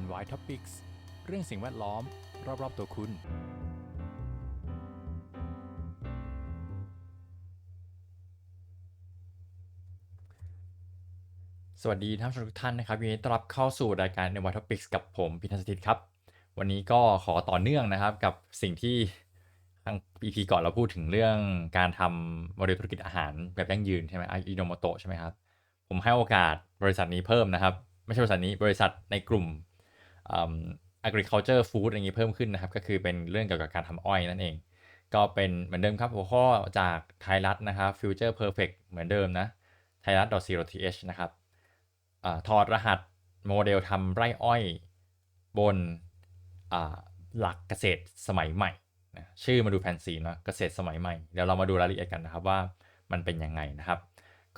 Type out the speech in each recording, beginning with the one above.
NY Topics เรื่องสิ่งแวดล้อม รอบ ๆ ตัวคุณ สวัสดีท่านผู้ชมทุกท่านนะครับยินดีต้อนรับเข้าสู่รายการ NY Topics กับผมพิทันสถิตครับ วันนี้ก็ขอต่อเนื่องนะครับกับสิ่งที่ทาง EP ก่อนเราพูดถึงเรื่องการทำโมเดลธุรกิจอาหารแบบยั่งยืนใช่ไหมอิโนโมโตใช่ไหมครับ ผมให้โอกาสบริษัทนี้เพิ่มนะครับ ไม่ใช่บริษัทนี้บริษัทในกลุ่ม agriculture food อะไรอย่างนี้เพิ่มขึ้นนะครับ ก็คือเป็นเรื่องเกี่ยวกับการทำอ้อยนั่นเอง ก็เป็นเหมือนเดิมครับหัวข้อจากไทยรัฐนะครับ future perfect เหมือนเดิมนะไทยรัฐ .co.th นะครับอถอดรหัสโมเดลทำไร่อ้อยบนหลักเกษตรสมัยใหม่นะชื่อมาดูแฟนซีเนาะเกษตรสมัยใหม่ เดี๋ยวเรามาดูรายละเอียดกันนะครับว่ามันเป็นยังไงนะครับ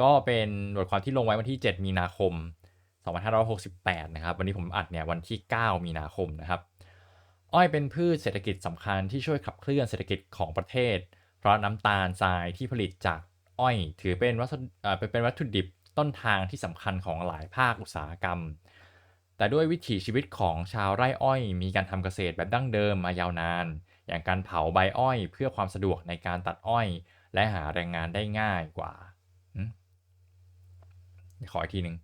ก็เป็นบทความที่ลงไว้วันที่ 7 มีนาคม 2568 นะครับ วันนี้ผมอัดเนี่ยวันที่ 9 มีนาคมนะครับ อ้อยเป็นพืชเศรษฐกิจสำคัญที่ช่วยขับเคลื่อนเศรษฐกิจของประเทศ เพราะน้ำตาลทรายที่ผลิตจากอ้อยถือเป็นวัตถุเป็นวัตถุดิบต้นทางที่สำคัญของหลายภาคอุตสาหกรรม แต่ด้วยวิถีชีวิตของชาวไร่อ้อย มีการทำเกษตรแบบดั้งเดิมมายาวนาน อย่างการเผาใบอ้อยเพื่อความสะดวกในการตัดอ้อย และหาแรงงานได้ง่ายกว่าขออีกทีหนึ่ง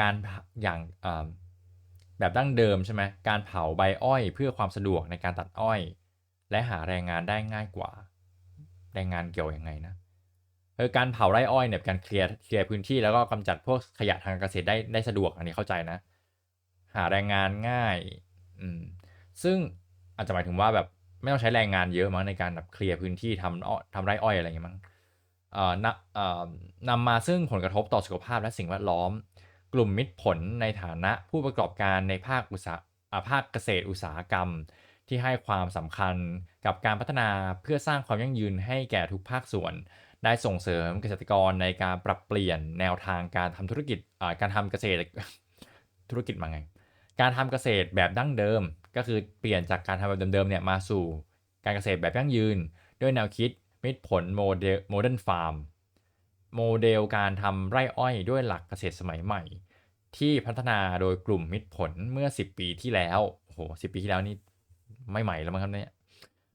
การอย่างแบบดั้งเดิมใช่ไหมการเผาใบอ้อย เพื่อความสะดวกในการตัดอ้อย และหาแรงงานได้ง่ายกว่า แรงงานเกี่ยวยังไงนะเออการเผาไร่อ้อยเนี่ยการเคลียร์เคลียร์พื้นที่แล้วก็กำจัดพวกขยะทางเกษตรได้ได้สะดวกอันนี้เข้าใจนะ หาแรงงานง่ายอืมซึ่งอาจจะหมายถึงว่าแบบไม่ต้องใช้แรงงานเยอะมั้งในการแบบเคลียร์พื้นที่ทำอ้อทำไร่อ้อยอะไรอย่างเงี้ยมั้งเอ่อนำเอ่อนำมาซึ่งผลกระทบต่อสุขภาพและสิ่งแวดล้อม กลุ่มมิตรผลในฐานะผู้ประกอบการในภาคอุตสาหภาคเกษตรอุตสาหกรรม ที่ให้ความสำคัญกับการพัฒนาเพื่อสร้างความยั่งยืนให้แก่ทุกภาคส่วน ได้ส่งเสริมเกษตรกรในการปรับเปลี่ยนแนวทางการทำธุรกิจการทำเกษตรธุรกิจมาไง การทำเกษตรแบบดั้งเดิม ก็คือเปลี่ยนจากการทำแบบเดิมๆเนี่ยมาสู่การเกษตรแบบยั่งยืน ด้วยแนวคิดมิตรผลโมเดลโมเดิร์นฟาร์มโมเดลการทำไร่อ้อยด้วยหลักเกษตรสมัยใหม่ ที่พัฒนาโดยกลุ่มมิตรผลเมื่อ 10 ปีที่แล้วโอ้โห10ปีที่แล้วนี่ไม่ใหม่แล้วมั้งครับเนี่ย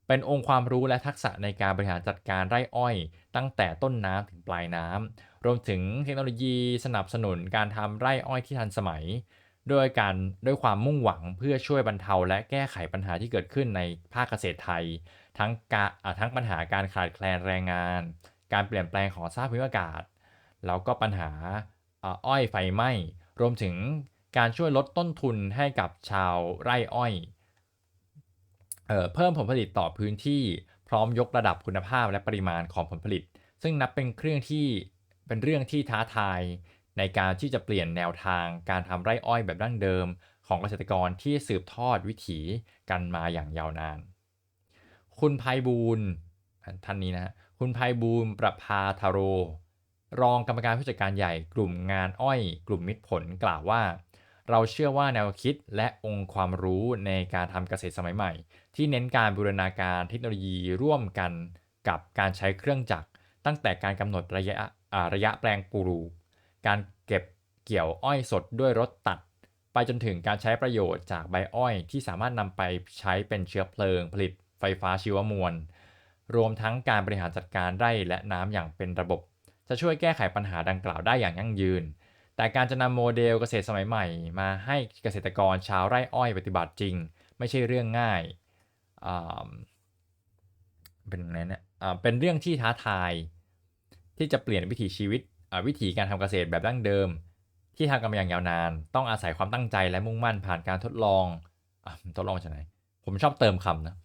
เป็นองค์ความรู้และทักษะในการบริหารจัดการไร่อ้อย ตั้งแต่ต้นน้ำถึงปลายน้ำรวมถึงเทคโนโลยีสนับสนุนการทำไร่อ้อยที่ทันสมัยด้วยการด้วยความมุ่งหวังเพื่อช่วยบรรเทาและแก้ไขปัญหาที่เกิดขึ้นในภาคเกษตรไทย ทั้งกาทั้งปัญหาการขาดแคลนแรงงาน การเปลี่ยนแปลงของสภาพภูมิอากาศ แล้วก็ปัญหาอ้อยไฟไหม้ รวมถึงการช่วยลดต้นทุนให้กับชาวไร่อ้อยเออเพิ่มผลผลิตต่อพื้นที่พร้อมยกระดับคุณภาพและปริมาณของผลผลิต ซึ่งนับเป็นเครื่องที่เป็นเรื่องที่ท้าทายในการที่จะเปลี่ยนแนวทางการทำไร่อ้อยแบบดั้งเดิม ของเกษตรกรที่สืบทอดวิถีกันมาอย่างยาวนาน คุณภัยบูลท่านนี้นะคุณภัยบูลประภาทาโร รองกรรมการผู้จัดการใหญ่กลุ่มงานอ้อย กลุ่มมิตรผลกล่าวว่า เราเชื่อว่าแนวคิดและองค์ความรู้ในการทำเกษตรสมัยใหม่ ที่เน้นการบูรณาการเทคโนโลยีร่วมกันกับการใช้เครื่องจักร ตั้งแต่การกำหนดระยะระยะแปลงปลูกการเก็บเกี่ยวอ้อยสดด้วยรถตัด ไปจนถึงการใช้ประโยชน์จากใบอ้อยที่สามารถนำไปใช้เป็นเชื้อเพลิง ผลิตไฟฟ้าชีวมวล รวมทั้งการบริหารจัดการไร่และน้ำอย่างเป็นระบบ จะช่วยแก้ไขปัญหาดังกล่าวได้อย่างยั่งยืน แต่การจะนำโมเดลเกษตรสมัยใหม่ มาให้เกษตรกรชาวไร่อ้อยปฏิบัติจริง ไม่ใช่เรื่องง่ายาเป็นไงเนี่ยเป็นเรื่องที่ท้าทาย ที่จะเปลี่ยนวิถีชีวิตวิถีการทำเกษตรแบบดั้งเดิม ที่ทำกันมาอย่างยาวนาน ต้องอาศัยความตั้งใจและมุ่งมั่นผ่านการทดลองอทดลองจากไหนผมชอบเติมคำนะ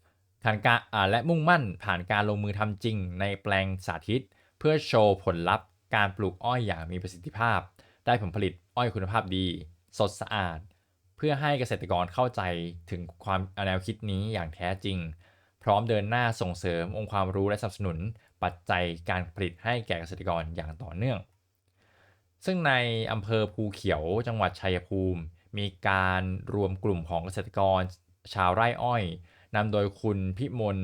ผ่านการและมุ่งมั่นผ่านการลงมือทำจริงในแปลงสาธิต เพื่อโชว์ผลลัพธ์การปลูกอ้อยอย่างมีประสิทธิภาพ ได้ผลผลิตอ้อยคุณภาพดี สดสะอาด เพื่อให้เกษตรกรเข้าใจถึงความแนวคิดนี้อย่างแท้จริง พร้อมเดินหน้าส่งเสริมองค์ความรู้และสนับสนุน ปัจจัยการผลิตให้แก่เกษตรกรอย่างต่อเนื่อง ซึ่งในอำเภอภูเขียวจังหวัดชัยภูมิ มีการรวมกลุ่มของเกษตรกร ชาวไร่อ้อยนำโดยคุณพิมล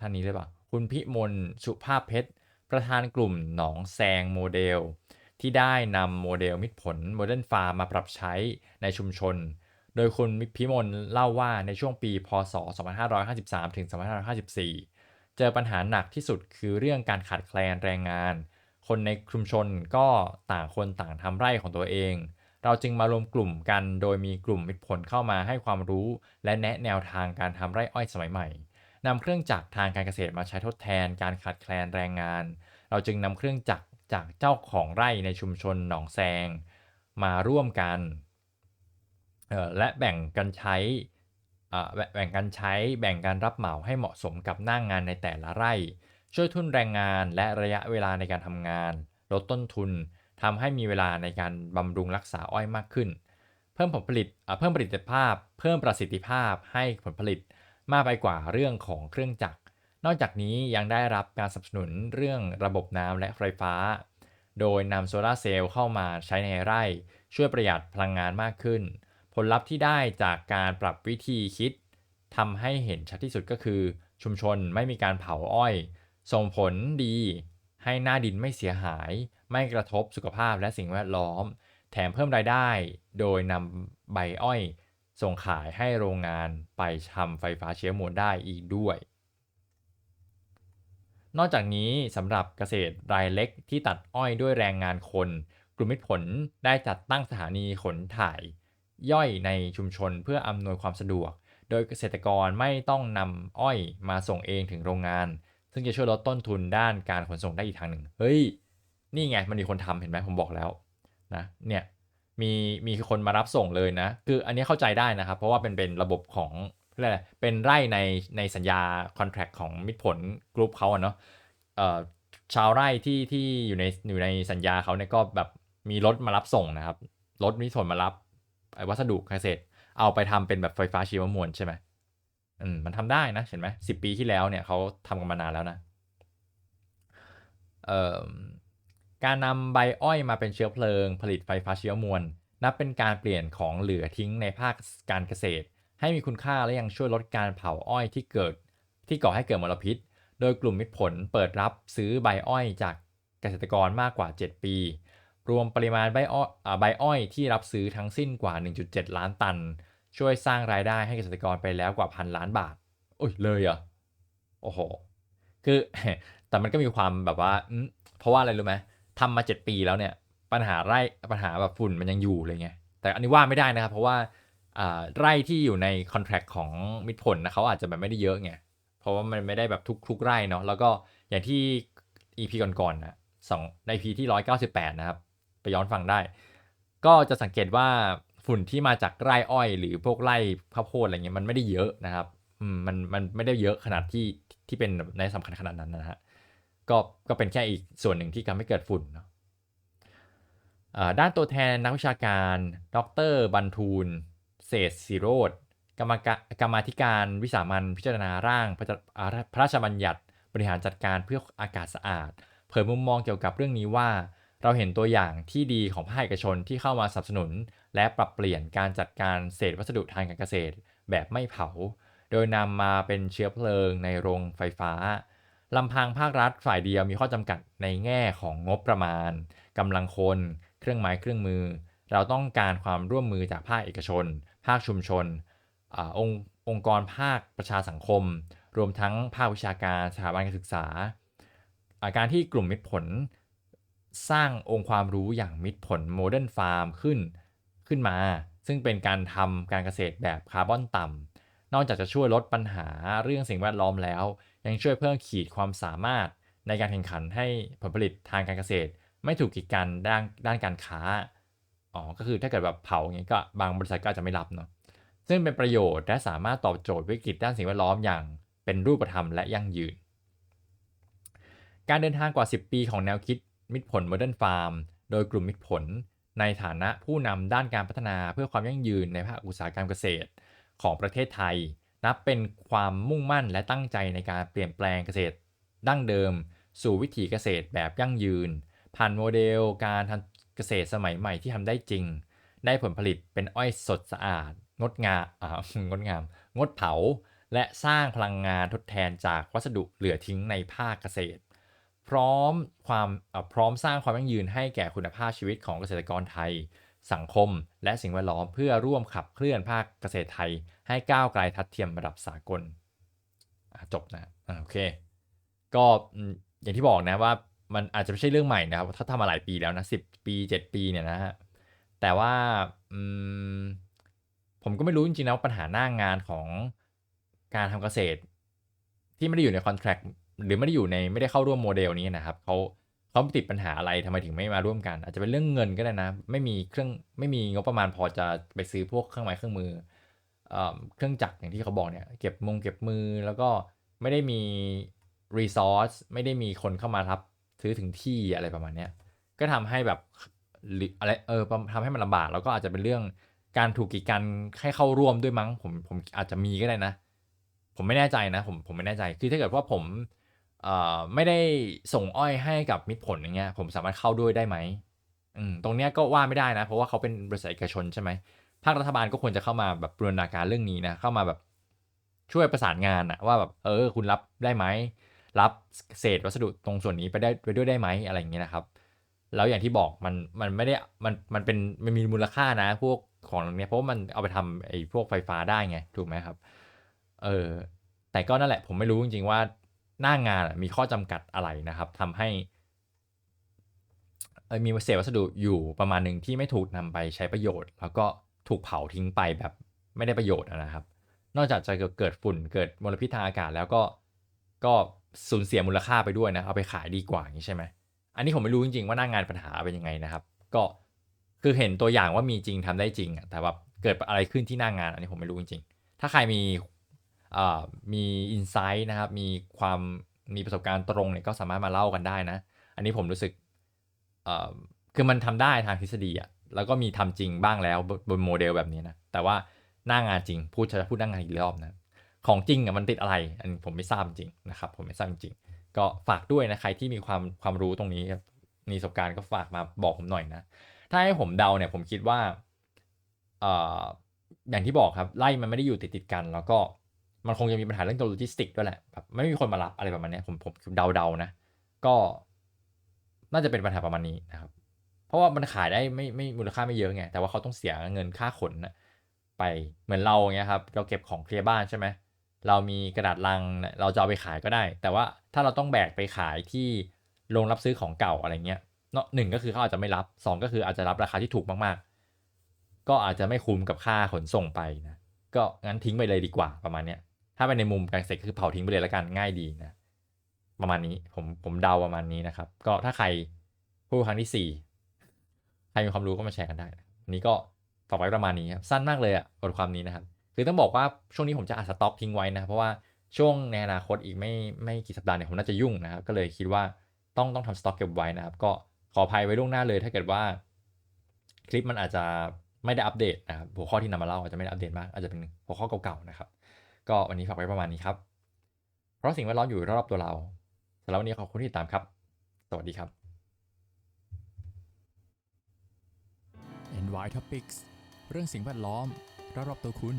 ท่านนี้เลยปะคุณพิมลสุภาพเพชร ประธานกลุ่มหนองแซงโมเดล ที่ได้นำโมเดลมิตรผลโมเดิร์นฟาร์มมาปรับใช้ในชุมชน โดยคุณพิมลเล่าว่าในช่วงปี พศ 2553 ถึง 2554 เจอปัญหาหนักที่สุดคือเรื่องการขาดแคลนแรงงาน คนในชุมชนก็ต่างคนต่างทำไร่ของตัวเองเราจึงมารวมกลุ่มกันโดยมีกลุ่มมิตรผลเข้ามาให้ความรู้ และแนะแนวทางการทำไร่อ้อยสมัยใหม่ นำเครื่องจักรทางการเกษตรมาใช้ทดแทนการขาดแคลนแรงงาน เราจึงนำเครื่องจักรจากเจ้าของไร่ในชุมชนหนองแซงมาร่วมกันและแบ่งกันใช้แบ่งกันใช้แบ่งการรับเหมาให้เหมาะสมกับหน้างงานในแต่ละไร่ ช่วยทุนแรงงานและระยะเวลาในการทำงาน ลดต้นทุนทำให้มีเวลาในการบำรุงรักษาอ้อยมากขึ้น เพิ่มผลผลิตเพิ่มผลิตภาพ เพิ่มประสิทธิภาพให้ผลผลิต มากไปกว่าเรื่องของเครื่องจักร นอกจากนี้ยังได้รับการสนับสนุนเรื่องระบบน้ำและไฟฟ้า โดยนำโซลาเซลล์เข้ามาใช้ในไร่ ช่วยประหยัดพลังงานมากขึ้น ผลลัพธ์ที่ได้จากการปรับวิธีคิดทำให้เห็นชัดที่สุดก็คือ ชุมชนไม่มีการเผาอ้อย ส่งผลดี ให้หน้าดินไม่เสียหาย ไม่กระทบสุขภาพและสิ่งแวดล้อม แถมเพิ่มรายได้ โดยนำใบอ้อย ส่งขายให้โรงงานไปทำไฟฟ้าเชื้อมวลได้อีกด้วย นอกจากนี้สำหรับเกษตรรายเล็กที่ตัดอ้อยด้วยแรงงานคน กลุ่มมิตรผลได้จัดตั้งสถานีขนถ่าย ย่อยในชุมชนเพื่ออำนวยความสะดวก โดยเกษตรกรไม่ต้องนำอ้อยมาส่งเองถึงโรงงาน ซึ่งจะช่วยลดต้นทุนด้านการขนส่งได้อีกทางหนึ่งเฮ้ยนี่ไงมันมีคนทำเห็นไหมผมบอกแล้วนะเนี่ย มีมีคนมารับส่งเลยนะ คืออันนี้เข้าใจได้นะครับ เพราะว่าเป็นเป็นระบบของอะไรเป็นไร่ในในสัญญาคอนแท็กของมิตรผลกรุ๊ปเขาอะเนาะเอ่อชาวไร่ที่ที่อยู่ในอยู่ในสัญญาเขาเนี่ยก็แบบมีรถมารับส่งนะครับ รถมิตรผลมารับวัสดุเกษตร เอาไปทำเป็นแบบไฟฟ้าชีวมวลใช่ไหมอืมมันทำได้นะเห็นไหมสิบปีที่แล้วเนี่ยเขาทำกันมานานแล้วนะเอ่อ การนำใบอ้อยมาเป็นเชื้อเพลิง ผลิตไฟฟ้าเชีวมวล นับเป็นการเปลี่ยนของเหลือทิ้งในภาคการเกษตร ให้มีคุณค่าและยังช่วยลดการเผาอ้อยที่เกิด ที่ก่อให้เกิดมลพิษ โดยกลุ่มมิตรผลเปิดรับซื้อใบอ้อยจากเกษตรกรมากกว่า 7 ปี รวมปริมาณใบอ้อยใบอ้อยที่รับซื้อทั้งสิ้นกว่า 1.7 ล้านตัน ช่วยสร้างรายได้ให้เกษตรกรไปแล้วกว่าพันล้านบาทโอ้ยเลยเหรอโอ้โหคือแต่มันก็มีความแบบว่าเพราะว่าอะไรรู้ไหม ทำมา 7 ปีแล้วเนี่ยปัญหาไร่ปัญหาแบบฝุ่นมันยังอยู่เลยไงแต่อันนี้ว่าไม่ได้นะครับ เพราะว่าไร่ที่อยู่ในคอนแทคของมิตรผลนะเขาอาจจะแบบไม่ได้เยอะไงเพราะว่ามันไม่ได้แบบทุกทุกไร่เนาะแล้วก็อย่างที่ EP ก่อนๆนะสองใน EP ที่ 198 นะครับ ไปย้อนฟังได้ ก็จะสังเกตว่าฝุ่นที่มาจากไร่อ้อย หรือพวกไร่ข้าวโพดอะไรเงี้ยมันไม่ได้เยอะนะครับอืมมันมันไม่ได้เยอะขนาดที่ที่เป็นในสำคัญขนาดนั้นนะฮะ ก็ก็เป็นแค่อีกส่วนหนึ่งที่ทำให้เกิดฝุ่นเนาะด้านตัวแทนนักวิชาการ ดรบันทูล เศษสิโรธกรรมกรรมธิการวิสามันพิจารณาร่างพระราชบัญญัติบริหารจัดการเพื่ออากาศสะอาด เผยมุมมองเกี่ยวกับเรื่องนี้ว่า เราเห็นตัวอย่างที่ดีของภาคเอกชนที่เข้ามาสนับสนุน และปรับเปลี่ยนการจัดการเศษวัสดุทางการเกษตร แบบไม่เผา โดยนำมาเป็นเชื้อเพลิงในโรงไฟฟ้า ลำพังภาครัฐฝ่ายเดียวมีข้อจำกัดในแง่ของงบประมาณกำลังคน เครื่องไม้เครื่องมือ เราต้องการความร่วมมือจากภาคเอกชน ภาคชุมชนอองค์องค์กรภาคประชาสังคม รวมทั้งภาควิชาการสถาบันการศึกษาการที่กลุ่มมิตรผล สร้างองค์ความรู้อย่างมิตรผลโมเดิร์นฟาร์มขึ้นขึ้นมา ซึ่งเป็นการทำการเกษตรแบบคาร์บอนต่ำ นอกจากจะช่วยลดปัญหาเรื่องสิ่งแวดล้อมแล้ว ยังช่วยเพิ่มขีดความสามารถในการแข่งขันให้ผลผลิตทางการเกษตร ไม่ถูกกีดกันด้านด้านการค้าอ๋อก็คือถ้าเกิดแบบเผาอย่างนี้ก็บางบริษัทก็จจะไม่รับเนาะซึ่งเป็นประโยชน์และสามารถตอบโจทย์วิกฤตด้านสิ่งแวดล้อมอย่างเป็นรูปธรรมและยั่งยืน การเดินทางกว่า 10 ปีของแนวคิดมิตรผลโมเดิร์นฟาร์มโดยกลุ่มมิตรผล ในฐานะผู้นำด้านการพัฒนาเพื่อความยั่งยืนในภาคอุตสาหกรรมเกษตร ของประเทศไทย นับเป็นความมุ่งมั่นและตั้งใจในการเปลี่ยนแปลงเกษตร ดั้งเดิม สู่วิถีเกษตรแบบยั่งยืน ผ่านโมเดลการทำเกษตรสมัยใหม่ที่ทำได้จริง ได้ผลผลิตเป็นอ้อยสดสะอาด งดงามอ่างดงาม งดเผา และสร้างพลังงานทดแทนจากวัสดุเหลือทิ้งในภาคเกษตร พร้อมความพร้อมสร้างความยั่งยืนให้แก่คุณภาพชีวิตของเกษตรกรไทย สังคม และสิ่งแวดล้อมเพื่อร่วมขับเคลื่อนภาคเกษตรไทย ให้ก้าวไกลทัดเทียมระดับสากลจบนะอะโอเค ก็อย่างที่บอกนะว่ามันอาจจะไม่ใช่เรื่องใหม่นะครับถ้าทำมาหลายปีแล้วนะสิบปีเจ็ดปีเนี่ยนะฮะแต่ว่าผมก็ไม่รู้จริงๆนะว่าปัญหาหน้างงานของการทำเกษตร ที่ไม่ได้อยู่ในคอนแท c t หรือไม่ได้อยู่ในไม่ได้เข้าร่วมโมเดลนี้นะครับเขา เขาติดปัญหาอะไรทำไมถึงไม่มาร่วมกัน อาจจะเป็นเรื่องเงินก็ได้นะ ไม่มีเครื่องไม่มีงบประมาณพอจะไปซื้อพวกเครื่องไม้เครื่องมือเอเครื่องจักรอย่างที่เขาบอกเนี่ยเก็บมงเก็บมือแล้วก็ไม่ได้มี resource ไม่ได้มีคนเข้ามารับซื้อถึงที่อะไรประมาณเนี้ยก็ทำให้แบบอะไรเออทำให้มันลำบากแล้วก็อาจจะเป็นเรื่องการถูกกีดกันให้เข้าร่วมด้วยมั้งผมผมอาจจะมีก็ได้นะ ผมไม่แน่ใจนะ ผมผมไม่แน่ใจคือถ้าเกิดว่าผม ไม่ได้ส่งอ้อยให้กับมิตรผลอย่างเงี้ยผมสามารถเข้าด้วยได้ไหมมตรงเนี้ยก็ว่าไม่ได้นะ เพราะว่าเขาเป็นบริษัทเอกชนใช่ไหมภาครัฐบาลก็ควรจะเข้ามาแบบบูรณาการเรื่องนี้นะเข้ามาแบบช่วยประสานงานอะว่าแบบเออคุณรับได้ไหมรับเศษวัสดุตรงส่วนนี้ไปได้ไปด้วยได้ไหมอะไรอย่างเงี้ยนะครับ แล้วอย่างที่บอกมันมันไม่ได้มันมันเป็นมันมีมูลค่านะ พวกของเนี้ยเพราะมันเอาไปทำไอ้พวกไฟฟ้าได้ไงถูกไหมครับเออแต่ก็นั่นแหละผมไม่รู้จริงๆว่า หน้างานมีข้อจำกัดอะไรนะครับทำให้มีเศษวัสดุอยู่ประมาณหนึ่งที่ไม่ถูกนำไปใช้ประโยชน์ แล้วก็ถูกเผาทิ้งไปแบบไม่ได้ประโยชน์นะครับ นอกจากจะเกิดฝุ่นเกิดมลพิษทางอากาศแล้วก็ก็สูญเสียมูลค่าไปด้วยนะเอาไปขายดีกว่าอย่างนี้ใช่ไหมอันนี้ผมไม่รู้จริงๆว่าหน้างานปัญหาเป็นยังไงนะครับ ก็คือเห็นตัวอย่างว่ามีจริงทำได้จริงอะแต่ว่าเกิดอะไรขึ้นที่หน้างาน อันนี้ผมไม่รู้จริงๆถ้าใครมี มีอินไซต์นะครับ มีความมีประสบการณ์ตรงเนี่ยก็สามารถมาเล่ากันได้นะ อันนี้ผมรู้สึกคือมันทำได้ทางทฤษฎีอะแล้วก็มีทำจริงบ้างแล้วบนบนโมเดลแบบนี้นะ แต่ว่าหน้างานจริง พูดจะพูดหน้างานอีกรอบนะ ของจริงอะมันติดอะไร อันนี้ผมไม่ทราบจริงนะครับ ผมไม่ทราบจริง ก็ฝากด้วยนะใครที่มีความความรู้ตรงนี้มีประสบการณ์ก็ฝากมาบอกผมหน่อยนะ ถ้าให้ผมเดาเนี่ยผมคิดว่าออย่างที่บอกครับไล่มันไม่ได้อยู่ติดติดกัน แล้วก็ มันคงจะมีปัญหาเรื่องตัวโลจิสติกด้วยแหละแบบไม่มีคนมารับอะไรประมาณนี้ผมผมเดาเดาๆนะ ก็น่าจะเป็นปัญหาประมาณนี้นะครับ เพราะว่ามันขายได้ไม่ไม่มูลค่าไม่เยอะไง แต่ว่าเขาต้องเสียเงินค่าขนนะไปเหมือนเราเงี้ยครับ เราเก็บของเคลียร์บ้านใช่ไหมเรามีกระดาษลังเนี่ยเราจะเอาไปขายก็ได้ แต่ว่าถ้าเราต้องแบกไปขายที่โรงรับซื้อของเก่าอะไรเงี้ยเนาะหนึ่งก็คือเขาอาจจะไม่รับสองก็คืออาจจะรับราคาที่ถูกมากๆ ก็อาจจะไม่คุ้มกับค่าขนส่งไปนะ ก็งั้นทิ้งไปเลยดีกว่าประมาณเนี้ย ถ้าไปในมุมการเกษตรก็คือเผาทิ้งไปเลยแล้วกันง่ายดีนะประมาณนี้ผมผมเดาประมาณนี้นะครับ ก็ถ้าใครพูดครั้งที่สี่ใครมีความรู้ก็มาแชร์กันได้นนี้ก็ฝากไว้ประมาณนี้ครับสั้นมากเลยอะบทความนี้นะครับคือต้องบอกว่าช่วงนี้ผมจะอัดสต็อกทิ้งไว้นะเพราะว่าช่วงในอนาคตอีกไม่ไม่กี่สัปดาห์เนี่ยผมน่าจะยุ่งนะครับก็เลยคิดว่าต้องต้องทำสต็อกเก็บไว้นะครับ ก็ขออภัยไว้ล่วงหน้าเลย ถ้าเกิดว่า คลิปมันอาจจะไม่ได้อัปเดตนะครับหัวข้อที่นำมาเล่าอาจจะไม่ได้อัปเดตมากอาจจะเป็นหัวข้อเก่าๆนะครับ ก็วันนี้ฝากไว้ประมาณนี้ครับ เพราะสิ่งแวดล้อมอยู่รอบตัวเราสำหรับวันนี้ขอบคุณที่ติดตามครับ สวัสดีครับ NY Topics เรื่องสิ่งแวดล้อมรอบๆตัวคุณ